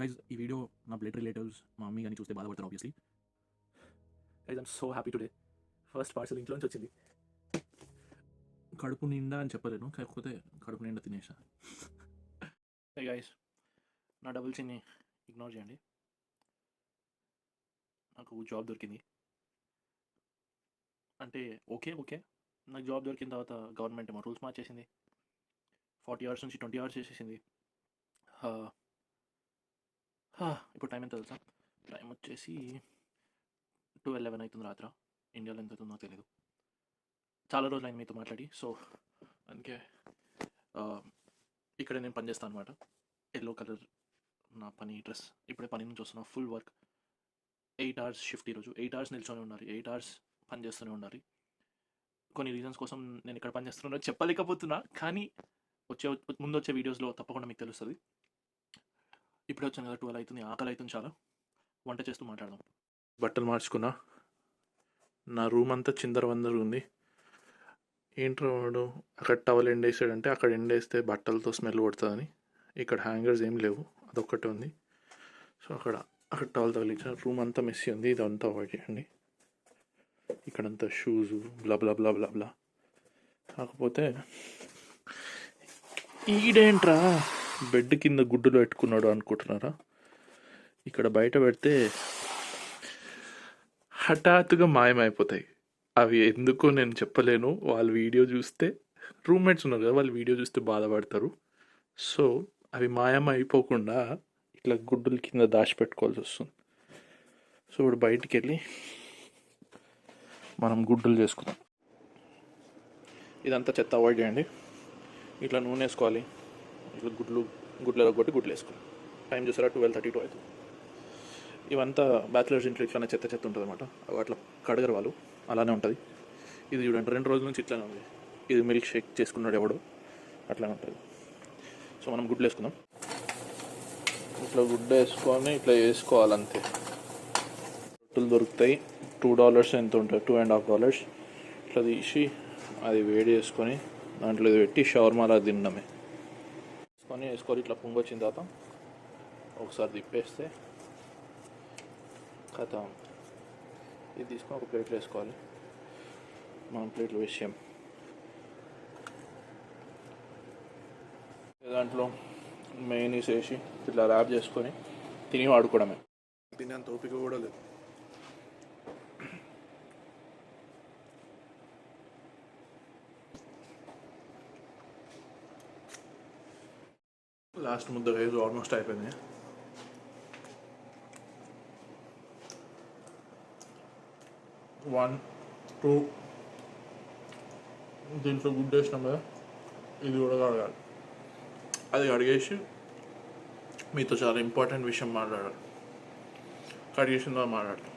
Guys ఈ video నా blood relatives మా మమ్మీ కానీ చూస్తే బాధపడతారు obviously guys I'm so happy today first parcel ఇంట్లోంచి వచ్చింది. కడుపు నిండా అని చెప్పలేను కాకపోతే కడుపు నిండా తినేసా. గైస్ నా డబుల్ చిన్ని ఇగ్నోర్ చేయండి. నాకు జాబ్ దొరికింది. అంటే ఓకే ఓకే. నాకు జాబ్ దొరికిన తర్వాత గవర్నమెంట్ ఏమో రూల్స్ మార్చేసింది. ఫార్టీ అవర్స్ నుంచి ట్వంటీ అవర్స్ చేసేసింది. హా, ఇప్పుడు టైం ఎంత తెలుసా? టైం వచ్చేసి ట్వెల్వ్ లెవెన్ అవుతుంది రాత్ర. ఇండియాలో ఎంత అవుతుందో తెలియదు చాలా రోజులు అయింది మీతో మాట్లాడి. సో అందుకే ఇక్కడ నేను పనిచేస్తాను అనమాట ఎల్లో కలర్ నా పని డ్రెస్ ఇప్పుడే పని నుంచి వస్తున్నా full work eight hours shift ఈరోజు. ఎయిట్ అవర్స్ నిల్చొని ఉండాలి. ఎయిట్ అవర్స్ పని చేస్తూనే ఉండాలి. కొన్ని రీజన్స్ కోసం నేను ఇక్కడ పనిచేస్తున్నా చెప్పలేకపోతున్నా. కానీ వచ్చే ముందు వచ్చే వీడియోస్లో తప్పకుండా మీకు తెలుస్తుంది. ఇప్పుడే వచ్చాను కదా ట్వెల్వ్ అవుతుంది ఆకలి అవుతుంది చాలా. వంట చేస్తూ మాట్లాడదాం. బట్టలు మార్చుకున్నా. నా రూమ్ అంతా చిందర వందర ఉంది. ఏంట్రా వాడు? అక్కడ టవల్ ఎండేసాడంటే అక్కడ ఎండేస్తే బట్టలతో స్మెల్ కొడుతుందని. ఇక్కడ హ్యాంగర్స్ ఏం లేవు అదొక్కటి ఉంది. సో అక్కడ అక్కడ టవల్ తగిలించిన. రూమ్ అంతా మెస్సీ ఉంది ఇదంతా అవాయిడ్ చేయండి ఇక్కడంతా షూస్ బ్లా బ్లా బ్లా బ్లా బ్లా కాకపోతే ఈడేంట్రా? బెడ్ కింద గుడ్డులో పెట్టుకున్నాడు అనుకుంటున్నారా? ఇక్కడ బయట పెడితే హఠాత్తుగా మాయమైపోతాయి. అవి ఎందుకో నేను చెప్పలేను. వాళ్ళు వీడియో చూస్తే రూమ్మేట్స్ ఉన్నారు కదా వాళ్ళు వీడియో చూస్తే బాధపడతారు. సో అవి మాయమైపోకుండా ఇట్లా గుడ్డుల కింద దాచిపెట్టుకోవాల్సి వస్తుంది. సో ఇప్పుడు బయటికి వెళ్ళి మనం గుడ్డలు చేసుకుందాం. ఇదంతా చెత్త అవాయిడ్ చేయండి. ఇట్లా నూనె వేసుకోవాలి. ఇట్లా గుడ్లు గుడ్లలో కొట్టి గుడ్లు వేసుకున్నాం. టైం చూసారా? ట్వెల్వ్ థర్టీ టూ అవుతుంది. ఇవంతా బ్యాచిలర్స్ ఇంట్లో ఇట్లానే చెత్త చెత్త ఉంటుంది అనమాట అట్లా కడగరు వాళ్ళు అలానే ఉంటుంది. ఇది చూడండి రెండు రోజుల నుంచి ఇట్లానే ఉంది. ఇది మిల్క్ షేక్ చేసుకున్నాడు ఎవడు అట్లానే ఉంటుంది. సో మనం గుడ్లు వేసుకుందాం. ఇట్లా గుడ్డ వేసుకొని ఇట్లా వేసుకోవాలి అంతే రొట్టెలు దొరుకుతాయి. టూ డాలర్స్ ఎంత ఉంటుంది టూ అండ్ హాఫ్ డాలర్స్. ఇట్లా తీసి అది వేడి చేసుకొని దాంట్లో ఇది పెట్టి షవర్మాలా తినడమే. వేసుకొని వేసుకొని ఇట్లా పొంగొచ్చిన తర్వాత ఒకసారి తిప్పేస్తే కథ ఇది తీసుకొని ఒక ప్లేట్లో వేసుకోవాలి. మనం ప్లేట్లో వేసాం దాంట్లో మెయిన్ వేసి ఇట్లా ర్యాప్ చేసుకొని తిని వాడుకోవడమే. తినేంత ఓపిక కూడా లేదు. లాస్ట్ ముద్ద రైస్ ఆల్మోస్ట్ అయిపోయింది వన్ టూ దీంట్లో గుడ్ వేసినాం కదా ఇది కూడా కడగాలి అది కడిగేసి మీతో చాలా ఇంపార్టెంట్ విషయం మాట్లాడాలి కడిగేసిందో మాట్లాడాలి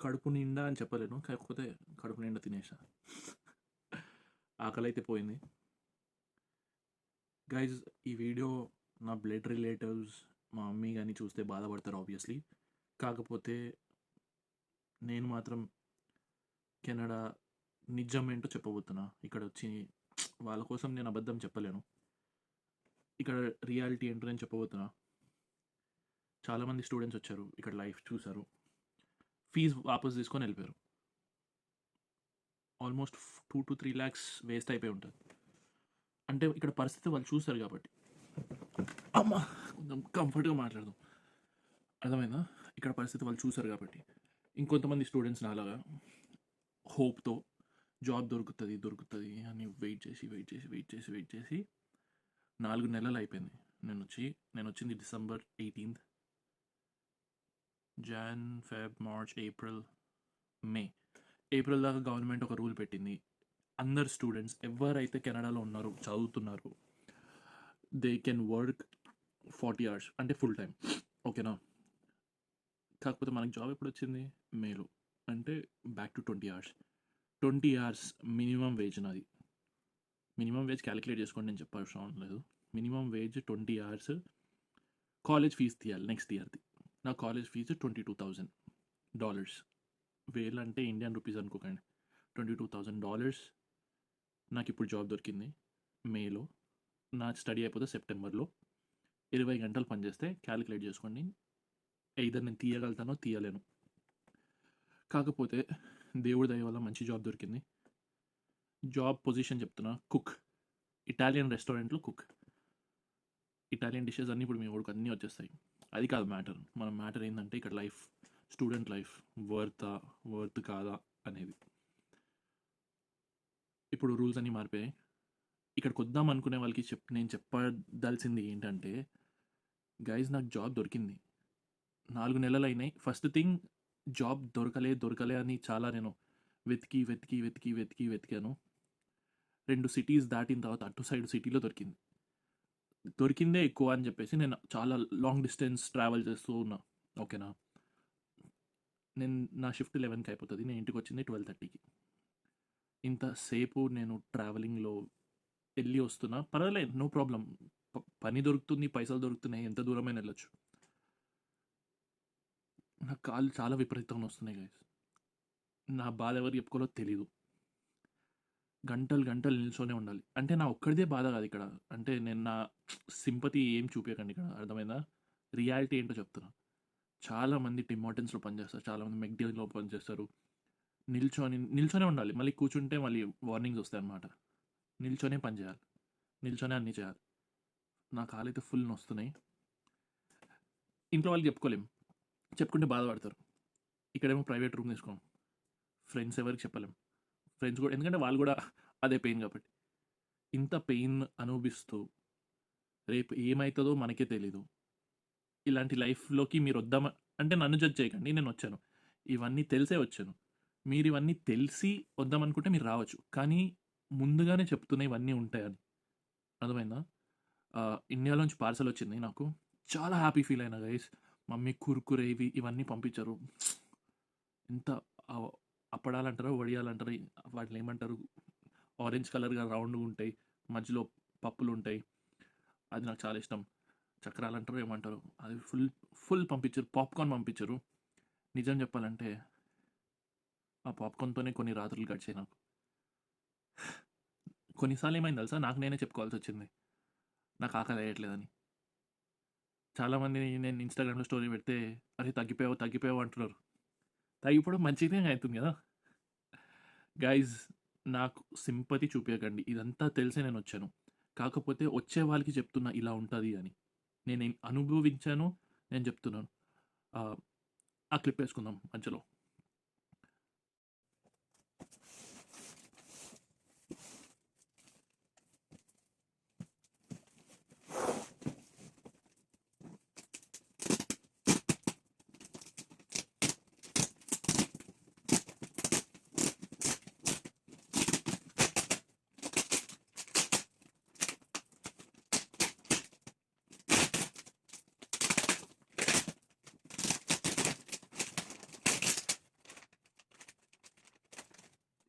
కడుపు నిండా అని చెప్పలేను. కాకపోతే కడుపు నిండా తినేసా. ఆకలి అయితే పోయింది. గైజ్ ఈ వీడియో నా బ్లడ్ రిలేటివ్స్ మా మమ్మీ కానీ చూస్తే బాధపడతారు ఆబ్వియస్లీ కాకపోతే నేను మాత్రం కెనడా నిజం ఏంటో చెప్పబోతున్నా. ఇక్కడ వచ్చి వాళ్ళ కోసం నేను అబద్ధం చెప్పలేను. ఇక్కడ రియాలిటీ ఏంటో నేను చెప్పబోతున్నా. చాలామంది స్టూడెంట్స్ వచ్చారు ఇక్కడ లైఫ్ చూశారు. ఫీజు వాపస్ తీసుకొని వెళ్ళిపోయారు. Almost two to three lakhs waste అయిపోయి ఉంటుంది. అంటే ఇక్కడ పరిస్థితి వాళ్ళు చూస్తారు కాబట్టి. అమ్మా కొంచెం కంఫర్ట్గా మాట్లాడదాం. అర్థమైందా? ఇక్కడ పరిస్థితి వాళ్ళు చూశారు కాబట్టి. ఇంకొంతమంది స్టూడెంట్స్ నాలాగా హోప్తో జాబ్ దొరుకుతుంది దొరుకుతుంది అని వెయిట్ చేసి వెయిట్ చేసి వెయిట్ చేసి వెయిట్ చేసి నాలుగు నెలలు అయిపోయింది. నేను వచ్చి నేను వచ్చింది December eighteenth Jan Feb March April May April దాకా గవర్నమెంట్ ఒక రూల్ పెట్టింది. అందరు స్టూడెంట్స్ ఎవరైతే కెనడాలో ఉన్నారో చదువుతున్నారు they can work forty hours అంటే ఫుల్ టైం ఓకేనా కాకపోతే మనకు జాబ్ ఎప్పుడు వచ్చింది మేలో అంటే back to twenty hours twenty hours minimum wage నాది. మినిమం వేజ్ క్యాలిక్యులేట్ చేసుకోండి నేను చెప్పాల్సిన అవసరం లేదు. Minimum wage twenty hours college fees తీయాలి నెక్స్ట్ ఇయర్ది నా college fees twenty two thousand dollars వేలు అంటే ఇండియన్ రూపీస్ అనుకోకండి. ట్వంటీ టూ థౌజండ్ డాలర్స్ నాకు ఇప్పుడు జాబ్ దొరికింది. మేలో నా స్టడీ అయిపోతే సెప్టెంబర్లో ఇరవై గంటలు పనిచేస్తే క్యాలిక్యులేట్ చేసుకోండి. either నేను తీయగలుగుతానో తీయలేను. కాకపోతే దేవుడి దయ వల్ల మంచి జాబ్ దొరికింది. జాబ్ పొజిషన్ చెప్తున్నా కుక్ ఇటాలియన్ రెస్టారెంట్లో కుక్ ఇటాలియన్ డిషెస్ అన్నీ ఇప్పుడు మీ ఊరికి అన్నీ వచ్చేస్తాయి. అది కాదు మ్యాటర్. మన మ్యాటర్ ఏంటంటే ఇక్కడ లైఫ్ స్టూడెంట్ లైఫ్ వర్తా వర్త్ కాదా అనేది. ఇప్పుడు రూల్స్ అన్నీ మారిపోయాయి. ఇక్కడికి వద్దాం అనుకునే వాళ్ళకి చెప్ నేను చెప్పదలసింది ఏంటంటే గైజ్ నాకు జాబ్ దొరికింది. నాలుగు నెలలు అయినాయి. ఫస్ట్ థింగ్ జాబ్ దొరకలే దొరకలే అని చాలా నేను వెతికి వెతికి వెతికి వెతికి వెతికాను. రెండు సిటీస్ దాటిన తర్వాత అటు సైడ్ సిటీలో దొరికింది. దొరికిందే ఎక్కువ అని చెప్పేసి నేను చాలా లాంగ్ డిస్టెన్స్ ట్రావెల్ చేస్తూ ఉన్నా. ఓకేనా నేను నా షిఫ్ట్ లెవెన్కి అయిపోతుంది. నేను ఇంటికి వచ్చింది ట్వెల్వ్ థర్టీకి ఇంతసేపు నేను ట్రావెలింగ్లో వెళ్ళి వస్తున్నా. పర్వాలేదు నో ప్రాబ్లం పని దొరుకుతుంది పైసలు దొరుకుతున్నాయి. ఎంత దూరమైనా వెళ్ళొచ్చు. నా కాళ్ళు చాలా విపరీతంగా వస్తున్నాయి గైస్ నా బాధ ఎవరు చెప్పుకోలో తెలీదు. గంటలు గంటలు నిల్చొనే ఉండాలి. అంటే నా ఒక్కడిదే బాధ కాదు ఇక్కడ. అంటే నేను నా సింపతి ఏం చూపించకండి ఇక్కడ. అర్థమైందా? రియాలిటీ ఏంటో చెప్తున్నా. చాలామంది టిమాటన్స్లో పనిచేస్తారు. చాలామంది మెక్డీలో పనిచేస్తారు. నిల్చొని నిల్చొనే ఉండాలి. మళ్ళీ కూర్చుంటే మళ్ళీ వార్నింగ్స్ వస్తాయి అన్నమాట నిల్చొనే పని చేయాలి. నిల్చొనే అన్నీ చేయాలి. నా కాలైతే ఫుల్ వస్తున్నాయి ఇంట్లో వాళ్ళకి చెప్పుకోలేం. చెప్పుకుంటే బాధపడతారు. ఇక్కడేమో ప్రైవేట్ రూమ్ తీసుకోం. ఫ్రెండ్స్ ఎవరికి చెప్పలేం. ఫ్రెండ్స్ కూడా ఎందుకంటే వాళ్ళు కూడా అదే పెయిన్ కాబట్టి. ఇంత పెయిన్ అనుభవిస్తూ రేపు ఏమవుతుందో మనకే తెలీదు. ఇలాంటి లైఫ్లోకి మీరు వద్దామ? అంటే నన్ను జడ్జ్ చేయకండి నేను వచ్చాను. ఇవన్నీ తెలిసే వచ్చాను. మీరు ఇవన్నీ తెలిసి వద్దామనుకుంటే మీరు రావచ్చు. కానీ ముందుగానే చెప్తున్నా ఇవన్నీ ఉంటాయని. అర్థమైందా? ఆ, ఇండియాలోంచి పార్సల్ వచ్చింది నాకు. చాలా హ్యాపీ ఫీల్ అయినా గైస్ మమ్మీ కుర్కురే ఇవి ఇవన్నీ పంపించారు. ఎంత ఆ అప్పడాలంటారో అంటారు వాటిని ఏమంటారు ఆరెంజ్ కలర్గా రౌండ్గా ఉంటాయి మధ్యలో పప్పులు ఉంటాయి అది నాకు చాలా ఇష్టం. చక్రాలు అంటారు ఏమంటారు అది ఫుల్ ఫుల్ పంపించారు పాప్కార్న్ పంపించారు. నిజం చెప్పాలంటే ఆ పాప్కార్న్తోనే కొన్ని రాత్రులు గడిచాయి నాకు. కొన్నిసార్లు ఏమైంది తెలుసా? నాకు నేనే చెప్పుకోవాల్సి వచ్చింది నాకు ఆకలి వేయట్లేదని చాలామంది నేను ఇన్స్టాగ్రామ్లో స్టోరీ పెడితే అరే తగ్గిపోయావు తగ్గిపోయావు అంటున్నారు. తగ్గిపోవడం మంచిదే అవుతుంది కదా. గైజ్ నాకు సింపతి చూపించకండి ఇదంతా తెలిసే నేను వచ్చాను. కాకపోతే వచ్చే వాళ్ళకి చెప్తున్నా ఇలా ఉంటుంది అని. నేను అనుభవించాను నేను చెప్తున్నాను. ఆ, ఆ క్లిప్ వేసుకుందాం మధ్యలో.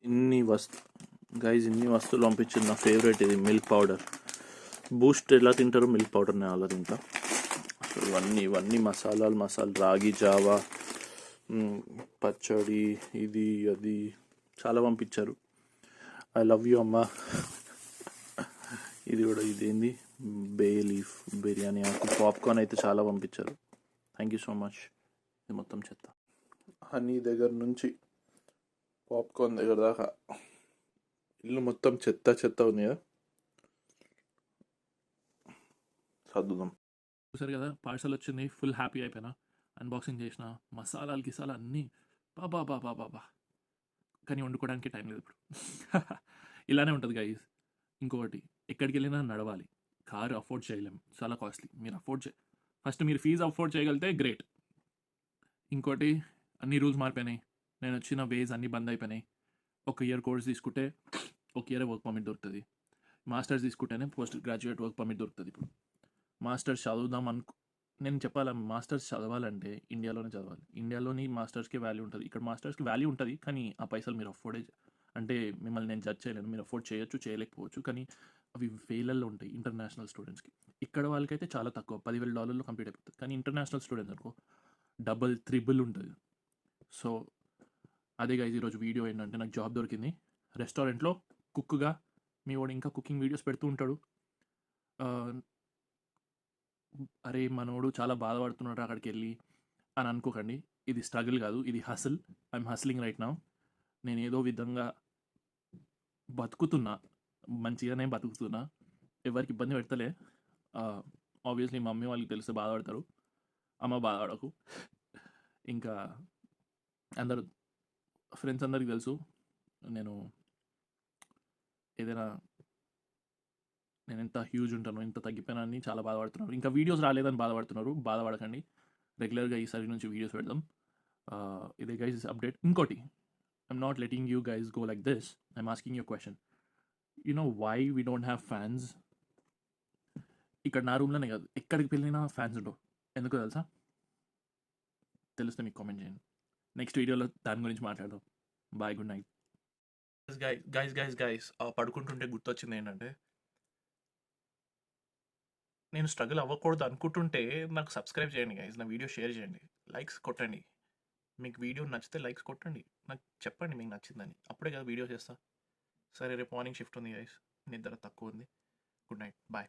ఇన్ని వస్తు గైజ్ ఇన్ని వస్తువులు పంపించింది నా ఫేవరెట్ ఇది మిల్క్ పౌడర్ బూస్ట్ ఎలా తింటారో మిల్క్ పౌడర్ నేను అలా తింటా ఇవన్నీ ఇవన్నీ మసాలాలు మసాలా రాగి జావా పచ్చడి ఇది అది చాలా పంపించారు. ఐ లవ్ యూ అమ్మా. ఇది కూడా ఇదేంది? బే లీఫ్ బిర్యానీ ఆకు. పాప్కార్న్ అయితే చాలా పంపించారు. థ్యాంక్ యూ సో మచ్ ఇది మొత్తం చెత్త. హనీ దగ్గర నుంచి పాప్కార్న్ దగ్గర దాకా. ఇల్లు మొత్తం చెత్త చెత్త ఉంది కదా సర్దుదాం. చూసారు కదా పార్సల్ వచ్చింది ఫుల్ హ్యాపీ అయిపోయినా. అన్బాక్సింగ్ చేసిన మసాలాలు గిసాలు అన్నీ బాబా బాబా బాబా కానీ వండుకోవడానికి టైం లేదు ఇప్పుడు. ఇలానే ఉంటుంది గైస్ ఇంకొకటి ఎక్కడికి వెళ్ళినా నడవాలి. కారు అఫోర్డ్ చేయలేం. చాలా కాస్ట్లీ మీరు అఫోర్డ్ చే ఫస్ట్ మీరు ఫీజు అఫోర్డ్ చేయగలిగితే గ్రేట్ ఇంకోటి అన్ని రూల్స్ మారిపోయినాయి. నేను వచ్చిన వేస్ అన్నీ బంద్ అయిపోయినాయి. ఒక ఇయర్ కోర్స్ తీసుకుంటే ఒక ఇయర్ వర్క్ పర్మిట్ దొరుకుతుంది. మాస్టర్స్ తీసుకుంటేనే పోస్ట్ గ్రాడ్యుయేట్ వర్క్ పర్మిట్ దొరుకుతుంది ఇప్పుడు. మాస్టర్స్ చదువుదాం అనుకు నేను చెప్పాలి మాస్టర్స్ చదవాలంటే ఇండియాలోనే చదవాలి. ఇండియాలోని మాస్టర్స్కి వాల్యూ ఉంటుంది. ఇక్కడ మాస్టర్స్కి వాల్యూ ఉంటుంది కానీ ఆ పైసలు మీరు అఫోర్డే అంటే మిమ్మల్ని నేను జడ్జ్ చేయలేను. మీరు అఫోర్డ్ చేయొచ్చు చేయలేకపోవచ్చు కానీ అవి వేలల్లో ఉంటాయి ఇంటర్నేషనల్ స్టూడెంట్స్కి ఇక్కడ వాళ్ళకైతే చాలా తక్కువ పదివేల డాలర్లు కంప్లీట్ అయిపోతుంది. కానీ ఇంటర్నేషనల్ స్టూడెంట్స్ అనుకో డబల్ త్రిబుల్ ఉంటుంది. సో అదే గైజ్ ఈరోజు వీడియో ఏంటంటే నాకు జాబ్ దొరికింది. రెస్టారెంట్లో కుక్గా మీ వాడు ఇంకా కుకింగ్ వీడియోస్ పెడుతూ ఉంటాడు. అరే మనోడు చాలా బాధపడుతున్నాడు అక్కడికి వెళ్ళి అని అనుకోకండి. ఇది స్ట్రగుల్ కాదు ఇది హసిల్ ఐఎమ్ హస్లింగ్ రైట్ నా నేను ఏదో విధంగా బతుకుతున్నా. మంచిగానే బతుకుతున్నా. ఎవరికి ఇబ్బంది పెడతలే. ఆబ్వియస్లీ మమ్మీ వాళ్ళకి తెలిస్తే బాధపడతారు. అమ్మ బాధపడకు. ఇంకా అందరు ఫ్రెండ్స్ అందరికి తెలుసు. నేను ఏదైనా నేను ఎంత హ్యూజ్ ఉంటాను ఎంత తగ్గిపోయినా అని చాలా బాధపడుతున్నారు. ఇంకా వీడియోస్ రాలేదని బాధపడుతున్నారు. బాధపడకండి. రెగ్యులర్గా ఈసారి నుంచి వీడియోస్ పెడదాం. ఇదే గైజ్ అప్డేట్ ఇంకోటి I'm not letting you guys go like this I'm asking you question you know why we don't have fans ఇక్కడ నా రూమ్లోనే కాదు. ఎక్కడికి వెళ్ళినా ఫ్యాన్స్ ఉండవు. ఎందుకో తెలుసా? తెలిస్తే మీకు కామెంట్ చేయండి. నెక్స్ట్ వీడియోలో దాని గురించి మాట్లాడదాం. Bye good night. Guys guys guys guys పడుకుంటుంటే గుర్తొచ్చింది ఏంటంటే నేను స్ట్రగుల్ అవ్వకూడదు అనుకుంటుంటే నాకు సబ్స్క్రైబ్ చేయండి గైస్ నా వీడియో షేర్ చేయండి. లైక్స్ కొట్టండి. మీకు వీడియో నచ్చితే లైక్స్ కొట్టండి. నాకు చెప్పండి మీకు నచ్చిందని. అప్పుడే కదా వీడియో చేస్తా. సరే రేపు మార్నింగ్ షిఫ్ట్ ఉంది గైస్ నిద్ర తక్కువ ఉంది. Good night bye